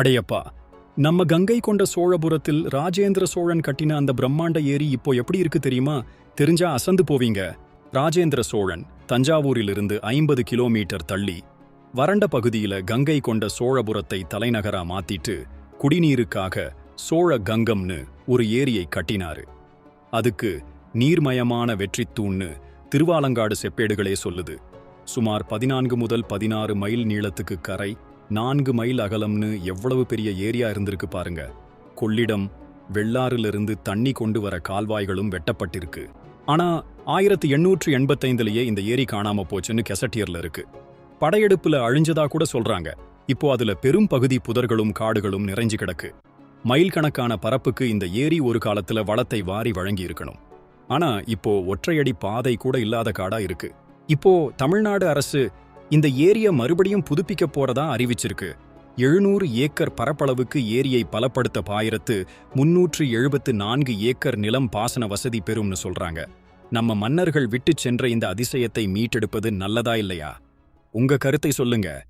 அடையப்பா நம்ம கங்கை கொண்ட சோழபுரத்தில் ராஜேந்திர சோழன் கட்டின அந்த பிரம்மாண்ட ஏரி இப்போ எப்படி இருக்கு தெரியுமா? தெரிஞ்சா அசந்து போவீங்க. ராஜேந்திர சோழன் தஞ்சாவூரிலிருந்து ஐம்பது கிலோமீட்டர் தள்ளி வறண்ட பகுதியில கங்கை கொண்ட சோழபுரத்தை தலைநகரா மாத்திட்டு குடிநீருக்காக சோழ கங்கம்னு ஒரு ஏரியை கட்டினாரு. அதுக்கு நீர்மயமான வெற்றித்தூண்னு திருவாலங்காடு செப்பேடுகளே சொல்லுது. சுமார் பதினான்கு முதல் பதினாறு மைல் நீளத்துக்கு கரை நான்கு மைல் அகலம்னு எவ்வளவு பெரிய ஏரியா இருந்திருக்கு பாருங்க. கொள்ளிடம் வெள்ளாறிலிருந்து தண்ணி கொண்டு வர கால்வாய்களும் வெட்டப்பட்டிருக்கு. ஆனா ஆயிரத்தி எண்ணூற்று எண்பத்தைந்துலயே இந்த ஏரி காணாம போச்சுன்னு கெசட்டியர்ல இருக்கு. படையெடுப்புல அழிஞ்சதா கூட சொல்றாங்க. இப்போ அதுல பெரும் பகுதி புதர்களும் காடுகளும் நிறைஞ்சு கிடக்கு. மைல் கணக்கான பரப்புக்கு இந்த ஏரி ஒரு காலத்துல வளத்தை வாரி வழங்கி இருக்கணும். ஆனா இப்போ ஒற்றையடி பாதை கூட இல்லாத காடா இருக்கு. இப்போ தமிழ்நாடு அரசு இந்த ஏரியை மறுபடியும் புதுப்பிக்க போறதா அறிவிச்சிருக்கு. எழுநூறு ஏக்கர் பரப்பளவுக்கு ஏரியை பலப்படுத்த பாயிரத்து முன்னூற்று எழுபத்து நான்கு ஏக்கர் நிலம் பாசன வசதி பெறும்னு சொல்றாங்க. நம்ம மன்னர்கள் விட்டுச் சென்ற இந்த அதிசயத்தை மீட்டெடுப்பது நல்லதா இல்லையா? உங்க கருத்தை சொல்லுங்க.